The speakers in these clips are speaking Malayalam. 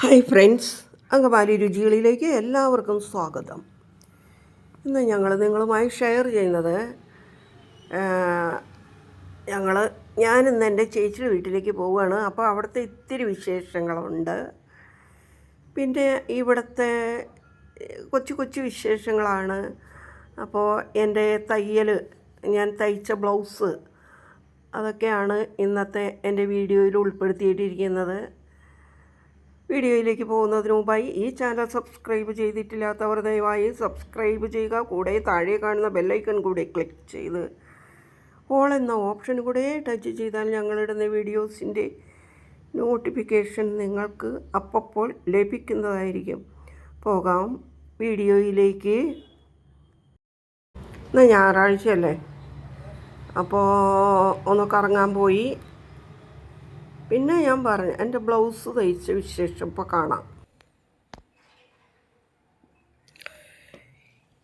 ഹായ് ഫ്രണ്ട്സ് അങ്കമാലി രുചികളിലേക്ക് എല്ലാവർക്കും സ്വാഗതം. ഇന്ന് ഞങ്ങൾ നിങ്ങളുമായി ഷെയർ ചെയ്യുന്നത് ഞങ്ങൾ ഞാനിന്ന് എന്റെ ചേച്ചിയുടെ വീട്ടിലേക്ക് പോവുകയാണ്. അപ്പോൾ അവിടുത്തെ ഇത്തിരി വിശേഷങ്ങളുണ്ട്. പിന്നെ ഇവിടുത്തെ കൊച്ചു കൊച്ചു വിശേഷങ്ങളാണ്. അപ്പോൾ എന്റെ തയ്യൽ ഞാൻ തയ്ച്ച ബ്ലൗസ് അതൊക്കെയാണ് ഇന്നത്തെ എന്റെ വീഡിയോയിൽ ഉൾപ്പെടുത്തിയിട്ടിരിക്കുന്നത്. വീഡിയോയിലേക്ക് പോകുന്നതിന് മുമ്പായി ഈ ചാനൽ സബ്സ്ക്രൈബ് ചെയ്തിട്ടില്ലാത്തവർ ദയവായി സബ്സ്ക്രൈബ് ചെയ്യുക. കൂടെ താഴെ കാണുന്ന ബെല്ലൈക്കൺ കൂടെ ക്ലിക്ക് ചെയ്ത് ഓൾ എന്ന ഓപ്ഷൻ കൂടെ ടച്ച് ചെയ്താൽ ഞങ്ങളിടുന്ന വീഡിയോസിന്റെ നോട്ടിഫിക്കേഷൻ നിങ്ങൾക്ക് അപ്പോൾ ലഭിക്കുന്നതായിരിക്കും. പോകാം. വീഡിയോയിലേക്ക്. ഇന്ന് ഞായറാഴ്ചയല്ലേ? അപ്പോൾ ഒന്ന് കറങ്ങാൻ പോയി. പിന്നെ ഞാൻ പറഞ്ഞു എന്റെ ബ്ലൗസ് തയ്ച്ച വിശേഷം ഇപ്പോൾ കാണാം.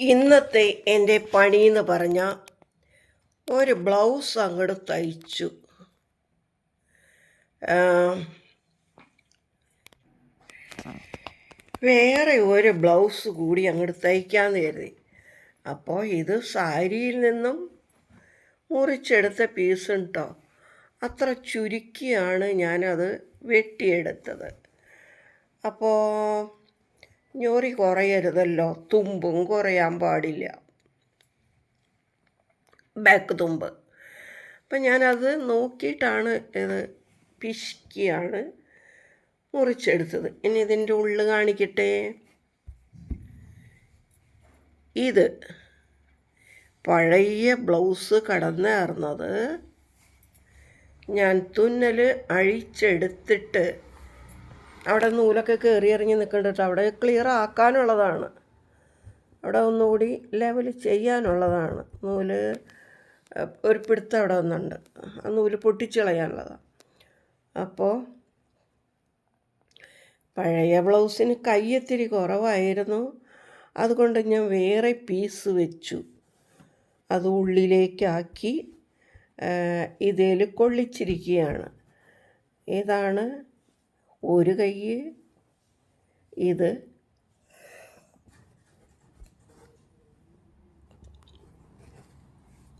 ഇന്നത്തെ എന്റെ പണി എന്ന് പറഞ്ഞാൽ ഒരു ബ്ലൗസ് അങ്ങോട്ട് തയ്ച്ചു. വേറെ ഒരു ബ്ലൗസ് കൂടി അങ്ങോട്ട് തയ്ക്കാമെന്ന് കരുതി. അപ്പോൾ ഇത് സാരിയിൽ നിന്നും മുറിച്ചെടുത്ത പീസ് ഉണ്ടോ അത്ര ചുരുക്കിയാണ് ഞാനത് വെട്ടിയെടുത്തത്. അപ്പോൾ ഞൊറി കുറയരുതല്ലോ. തുമ്പും കുറയാൻ പാടില്ല. ബാക്ക് തുമ്പ്. അപ്പം ഞാനത് നോക്കിയിട്ടാണ് ഇത് പിശുക്കിയാണ് മുറിച്ചെടുത്തത്. ഇനി ഇതിന്റെ ഉള്ളു കാണിക്കട്ടെ? ഇത് പഴയ ബ്ലൗസ് കടന്നേർന്നത് ഞാൻ തുന്നൽ അഴിച്ചെടുത്തിട്ട് അവിടെ നൂലൊക്കെ കയറി ഇറങ്ങി നിൽക്കേണ്ടിട്ട് അവിടെ ക്ലിയർ ആക്കാനുള്ളതാണ്. അവിടെ ഒന്നുകൂടി ലെവൽ ചെയ്യാനുള്ളതാണ്. നൂൽ ഒരു പിടുത്തം അവിടെ ഒന്നുണ്ട് ആ നൂൽ പൊട്ടിച്ച് കളയാനുള്ളതാണ് അപ്പോൾ പഴയ ബ്ലൗസിന് കയ്യത്തിരി കുറവായിരുന്നു. അതുകൊണ്ട് ഞാൻ വേറെ പീസ് വെച്ചു. അത് ഉള്ളിലേക്കാക്കി ഇതിൽ കൊള്ളിച്ചിരിക്കുകയാണ്. ഇതാണ് ഒരു കൈ ഇത്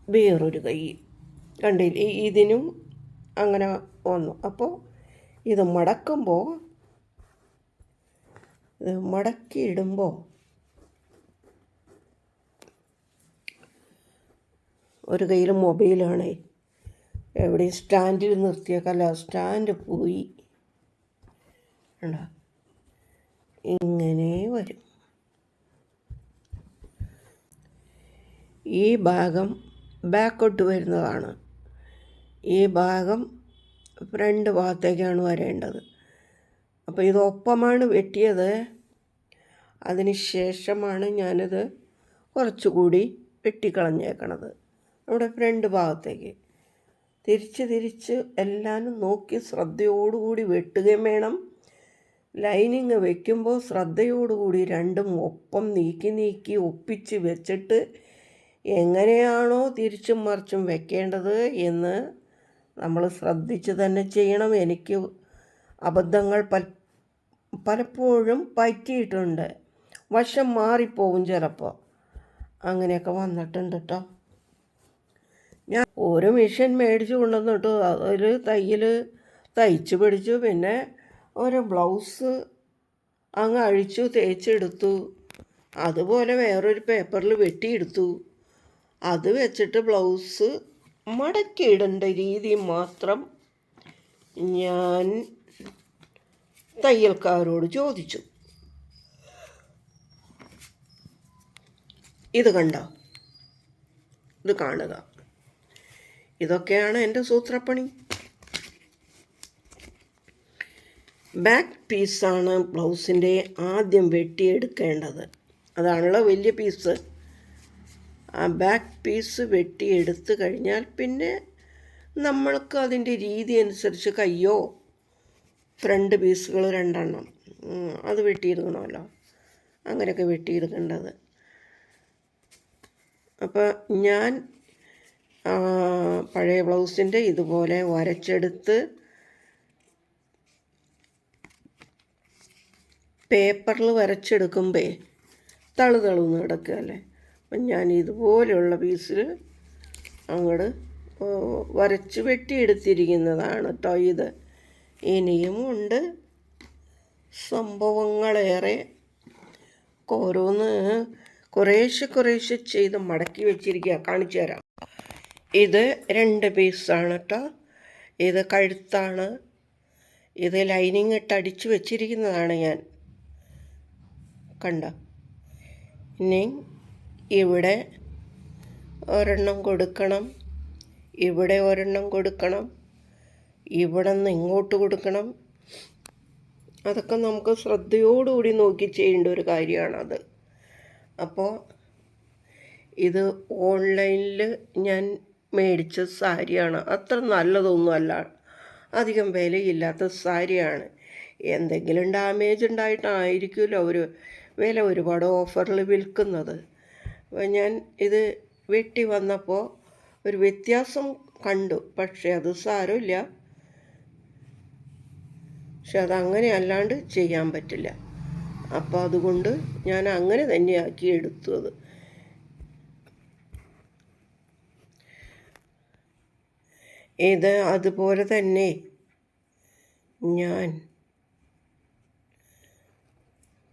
വേറൊരു കൈ കണ്ടില്ലേ? ഇതിനും അങ്ങനെ വന്നു. അപ്പോൾ ഇത് മടക്കുമ്പോൾ ഇത് മടക്കി ഒരു കയ്യിൽ മൊബൈലാണ്. എവിടെ സ്റ്റാൻഡിൽ നിർത്തിയേക്കല്ല സ്റ്റാൻഡ് പോയി. ഇങ്ങനെ വരും. ഈ ഭാഗം ബാക്കോട്ട് വരുന്നതാണ്. ഈ ഭാഗം ഫ്രണ്ട് ഭാഗത്തേക്കാണ് വരേണ്ടത്. അപ്പോൾ ഇതൊപ്പമാണ് വെട്ടിയത്. അതിന് ശേഷമാണ് ഞാനിത് കുറച്ചുകൂടി വെട്ടിക്കളഞ്ഞേക്കണത്. നമ്മുടെ ഫ്രണ്ട് ഭാഗത്തേക്ക്. തിരിച്ച് തിരിച്ച് എല്ലാവരും നോക്കി ശ്രദ്ധയോടുകൂടി വെട്ടുകയും വേണം. ലൈനിങ് വെക്കുമ്പോൾ ശ്രദ്ധയോടുകൂടി രണ്ടും ഒപ്പം നീക്കി നീക്കി ഒപ്പിച്ച് വെച്ചിട്ട് എങ്ങനെയാണോ തിരിച്ചും മറിച്ചും വെക്കേണ്ടത് എന്ന് നമ്മൾ ശ്രദ്ധിച്ച് തന്നെ ചെയ്യണം. എനിക്ക് അബദ്ധങ്ങൾ പൽ പലപ്പോഴും പറ്റിയിട്ടുണ്ട്. വശം മാറിപ്പോവും ചിലപ്പോൾ. അങ്ങനെയൊക്കെ വന്നിട്ടുണ്ട് കേട്ടോ ഞാൻ ഒരു മെഷീൻ മേടിച്ച് കൊണ്ടുവന്നിട്ടു. അതിൽ തയ്യൽ തയ്ച്ച് പിടിച്ചു. പിന്നെ ഒരു ബ്ലൗസ് അങ്ങ് അഴിച്ചു തേച്ചെടുത്തു. അതുപോലെ വേറൊരു പേപ്പറിൽ വെട്ടിയെടുത്തു. അത് വെച്ചിട്ട് ബ്ലൗസ് മടക്കിയിടേണ്ട രീതി മാത്രം ഞാൻ തയ്യൽക്കാരോട് ചോദിച്ചു. ഇത് കണ്ടോ? ഇത് കാണുക. ഇതൊക്കെയാണ് എന്റെ സൂത്രപ്പണി. ബാക്ക് പീസാണ് ബ്ലൗസിന്റെ ആദ്യം വെട്ടിയെടുക്കേണ്ടത്. അതാണല്ലോ വലിയ പീസ് ആ ബാക്ക് പീസ് വെട്ടിയെടുത്ത് കഴിഞ്ഞാൽ പിന്നെ നമ്മൾക്ക് അതിന്റെ രീതി അനുസരിച്ച് കയ്യോ ഫ്രണ്ട് പീസുകൾ രണ്ടെണ്ണം അത് വെട്ടിയെടുക്കണമല്ലോ അങ്ങനെയൊക്കെ വെട്ടിയെടുക്കേണ്ടത് അപ്പോൾ ഞാൻ പഴയ ബ്ലൗസിന്റെ ഇതുപോലെ വരച്ചെടുത്ത് പേപ്പറിൽ വരച്ചെടുക്കുമ്പേ തളു തളുന്ന് കിടക്കുകയല്ലേ അപ്പം ഞാൻ ഇതുപോലെയുള്ള പീസിൽ അങ്ങോട്ട് വരച്ച് വെട്ടിയെടുത്തിരിക്കുന്നതാണ് കേട്ടോ ഇത്. ഇനിയും ഉണ്ട് സംഭവങ്ങളേറെ. ഓരോന്ന് കുറേശ്ശെ കുറേശ്ശെ ചെയ്ത് മടക്കി വെച്ചിരിക്കുക. കാണിച്ചു തരാം. ഇത് രണ്ട് പീസാണ് കേട്ടോ ഇത് കഴുത്താണ്. ഇത് ലൈനിങ് ഇട്ട് അടിച്ചു വെച്ചിരിക്കുന്നതാണ് ഞാൻ. കണ്ട? ഇനി ഇവിടെ ഒരെണ്ണം കൊടുക്കണം. ഇവിടെ ഒരെണ്ണം കൊടുക്കണം. ഇവിടെ നിന്ന് ഇങ്ങോട്ട് കൊടുക്കണം. അതൊക്കെ നമുക്ക് ശ്രദ്ധയോടുകൂടി നോക്കി ചെയ്യേണ്ട ഒരു കാര്യമാണത് അപ്പോൾ ഇത് ഓൺലൈനിൽ ഞാൻ മേടിച്ച സാരിയാണ്. അത്ര നല്ലതൊന്നുമല്ല. അധികം വിലയില്ലാത്ത സാരിയാണ്. എന്തെങ്കിലും ഡാമേജ് ഉണ്ടായിട്ടായിരിക്കുമല്ലോ അവർ വില ഒരുപാട് ഓഫറിൽ വിൽക്കുന്നത്. ഞാൻ ഇത് വെട്ടി വന്നപ്പോൾ ഒരു വ്യത്യാസം കണ്ടു. പക്ഷേ അത് സാരമില്ല. പക്ഷെ അതങ്ങനെ അല്ലാണ്ട് ചെയ്യാൻ പറ്റില്ല. അപ്പോൾ അതുകൊണ്ട് ഞാൻ അങ്ങനെ തന്നെയാക്കി എടുത്തു ഇത് അതുപോലെ തന്നെ ഞാൻ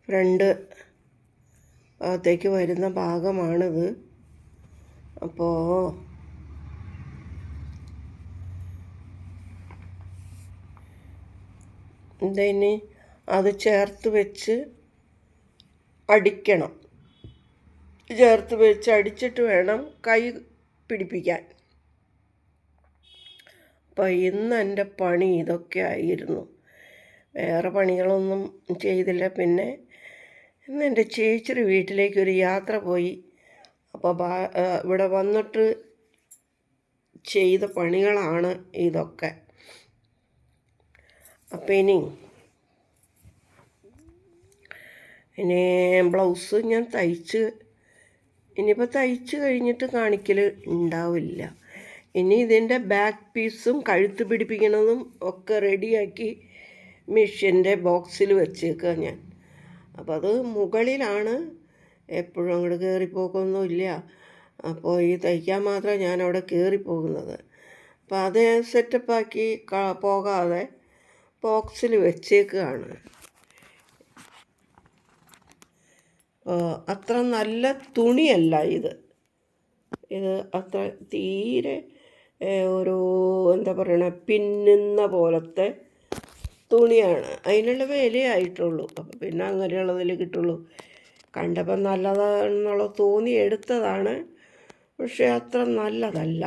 ഫ്രണ്ട് ഭാഗത്തേക്ക് വരുന്ന ഭാഗമാണിത്. അപ്പോൾ ഇതിന് അത് ചേർത്ത് വെച്ച് അടിക്കണം. ചേർത്ത് വെച്ച് അടിച്ചിട്ട് വേണം കൈ പിടിപ്പിക്കാൻ. അപ്പോൾ ഇന്ന് എന്റെ പണി ഇതൊക്കെ ആയിരുന്നു. വേറെ പണികളൊന്നും ചെയ്തില്ല. പിന്നെ ഇന്ന് എന്റെ ചേച്ചിയുടെ വീട്ടിലേക്കൊരു യാത്ര പോയി. അപ്പോൾ ബാ- ഇവിടെ വന്നിട്ട് ചെയ്ത പണികളാണ് ഇതൊക്കെ. അപ്പം ഇനി ഇനി ബ്ലൗസ് ഞാൻ തയ്ച്ച് ഇനിയിപ്പോൾ തയ്ച്ച് കഴിഞ്ഞിട്ട് കാണിക്കൽ ഉണ്ടാവില്ല. ഇനി ഇതിന്റെ ബാക്ക് പീസും കഴുത്ത് പിടിപ്പിക്കണതും ഒക്കെ റെഡിയാക്കി മെഷീന്റെ ബോക്സിൽ വെച്ചേക്കുക ഞാൻ. അപ്പോൾ അത് മുകളിലാണ്. എപ്പോഴും അങ്ങോട്ട് കയറിപ്പോക്കൊന്നും ഇല്ല. അപ്പോൾ ഈ തയ്ക്കാൻ മാത്രം ഞാൻ അവിടെ കയറിപ്പോകുന്നത് അപ്പോൾ അത് സെറ്റപ്പാക്കി പോകാതെ ബോക്സിൽ വെച്ചേക്കുകയാണ് അത്ര നല്ല തുണിയല്ല ഇത്. ഇത് അത്ര തീരെ ഒരു എന്താ പറയണ പിന്നുന്ന പോലത്തെ തുണിയാണ്. അതിനുള്ള വിലയായിട്ടുള്ളൂ അപ്പം പിന്നെ അങ്ങനെയുള്ളതിൽ കിട്ടുള്ളൂ. കണ്ടപ്പം നല്ലതാണെന്നുള്ള തോന്നി എടുത്തതാണ്. പക്ഷേ അത്ര നല്ലതല്ല.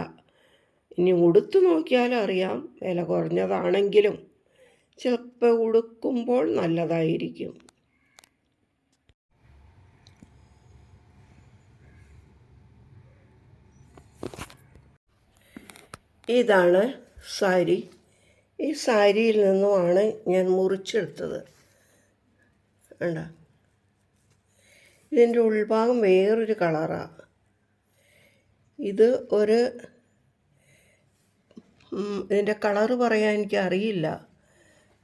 ഇനി ഉടുത്തു നോക്കിയാൽ അറിയാം. വില കുറഞ്ഞതാണെങ്കിലും ചിലപ്പോൾ ഉടുക്കുമ്പോൾ നല്ലതായിരിക്കും. ഇതാണ് സാരി. ഈ സാരിയിൽ നിന്നുമാണ് ഞാൻ മുറിച്ചെടുത്തത്. വേണ്ട ഇതിന്റെ ഉൾഭാഗം വേറൊരു കളറാണ് ഇത് ഒരു ഇതിന്റെ കളറ് പറയാൻ എനിക്ക് അറിയില്ല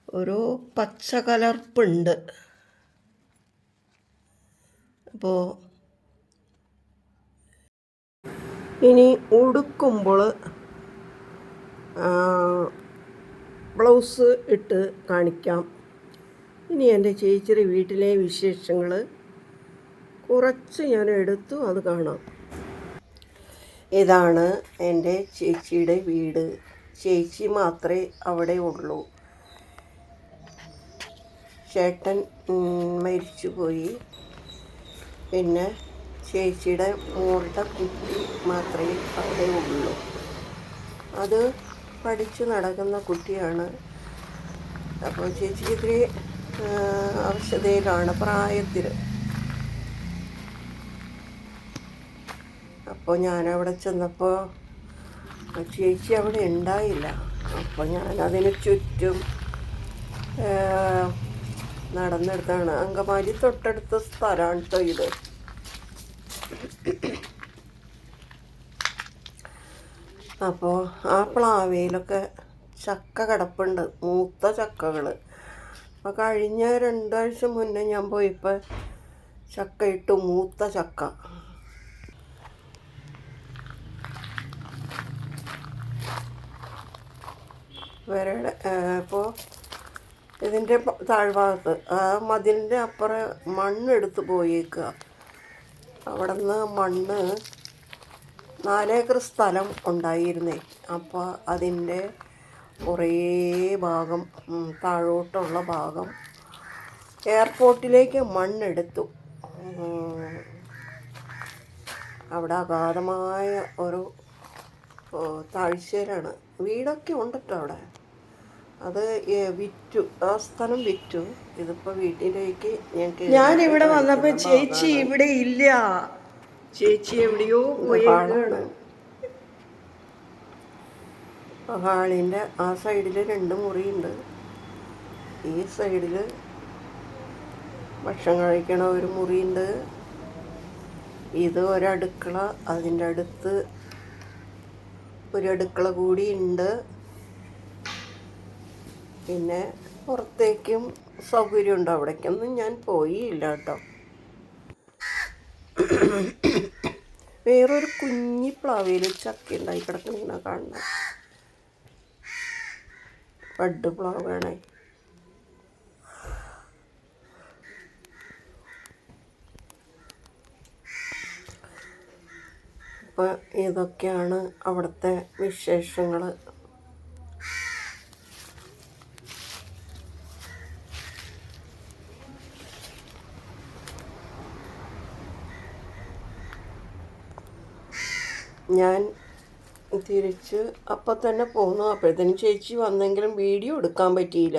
ഒരു പച്ച കലർപ്പുണ്ട് അപ്പോൾ ഇനി ഉടുക്കുമ്പോൾ ബ്ലൗസ് ഇട്ട് കാണിക്കാം. ഇനി എന്റെ ചേച്ചിയുടെ വീട്ടിലെ വിശേഷങ്ങൾ കുറച്ച് ഞാൻ എടുത്തു അത് കാണാം. ഇതാണ് എന്റെ ചേച്ചിയുടെ വീട്. ചേച്ചി മാത്രമേ അവിടെ ഉള്ളൂ. ചേട്ടൻ മരിച്ചുപോയി. പിന്നെ ചേച്ചിയുടെ മോളുടെ കുട്ടി മാത്രമേ അവിടെ ഉള്ളൂ. അത് പഠിച്ചു നടക്കുന്ന കുട്ടിയാണ്. അപ്പോൾ ചേച്ചിക്ക് ഇത്തിരി അവശതയിലാണ് പ്രായത്തിൽ അപ്പോൾ ഞാനവിടെ ചെന്നപ്പോൾ ചേച്ചി അവിടെ ഉണ്ടായില്ല. അപ്പോൾ ഞാൻ ഞാനതിന് ചുറ്റും നടന്നെടുത്താണ്. അങ്കമാലി തൊട്ടടുത്ത സ്ഥലമാണ് കേട്ടോ ഇത്. അപ്പോൾ ആ പ്ലാവയിലൊക്കെ ചക്ക കിടപ്പുണ്ട് മൂത്ത ചക്കകൾ അപ്പോൾ കഴിഞ്ഞ രണ്ടാഴ്ച മുന്നേ ഞാൻ പോയപ്പോൾ ചക്ക ഇട്ടു മൂത്ത ചക്ക. വരയുടെ ഇപ്പോൾ ഇതിന്റെ താഴ്ഭാഗത്ത് ആ മതിലിന്റെ അപ്പുറം മണ്ണെടുത്ത് പോയേക്കുക അവിടെ നിന്ന് മണ്ണ് നാലേക്കർ സ്ഥലം ഉണ്ടായിരുന്നേ. അപ്പോൾ അതിന്റെ കുറേ ഭാഗം താഴോട്ടുള്ള ഭാഗം എയർപോർട്ടിലേക്ക് മണ്ണെടുത്തു. അവിടെ അഗാധമായ ഒരു താഴ്ചയിലാണ്. വീടൊക്കെ ഉണ്ട് കേട്ടോ അവിടെ. അത് വിറ്റു. ആ സ്ഥലം വിറ്റു. ഇതിപ്പോ വീട്ടിലേക്ക് ഞാൻ ഇവിടെ വന്നപ്പോ ചേച്ചി ഇവിടെ ഇല്ല. ചേച്ചി എവിടെയോ പോയി. ഹാളാണ് ഹാളിന്റെ ആ സൈഡിൽ രണ്ട് മുറിയുണ്ട്. ഈ സൈഡിൽ ഭക്ഷണം കഴിക്കണ ഒരു മുറിയുണ്ട്. ഇത് ഒരടുക്കള അതിന്റെ അടുത്ത് ഒരടുക്കള കൂടി ഉണ്ട്. പിന്നെ പുറത്തേക്കും സൗകര്യമുണ്ട്. അവിടേക്കൊന്നും ഞാൻ പോയില്ല കേട്ടോ. വേറൊരു കുഞ്ഞി പ്ലാവയിൽ ചക്ക ഉണ്ടായി കിടക്കുന്ന കാണണം. ബഡ് പ്ലാവാണേ അപ്പോൾ ഇതൊക്കെയാണ് അവിടുത്തെ വിശേഷങ്ങൾ ഞാൻ തിരിച്ച് അപ്പം തന്നെ പോന്നു അപ്പോഴത്തേനും ചേച്ചി വന്നെങ്കിലും വീഡിയോ എടുക്കാൻ പറ്റിയില്ല.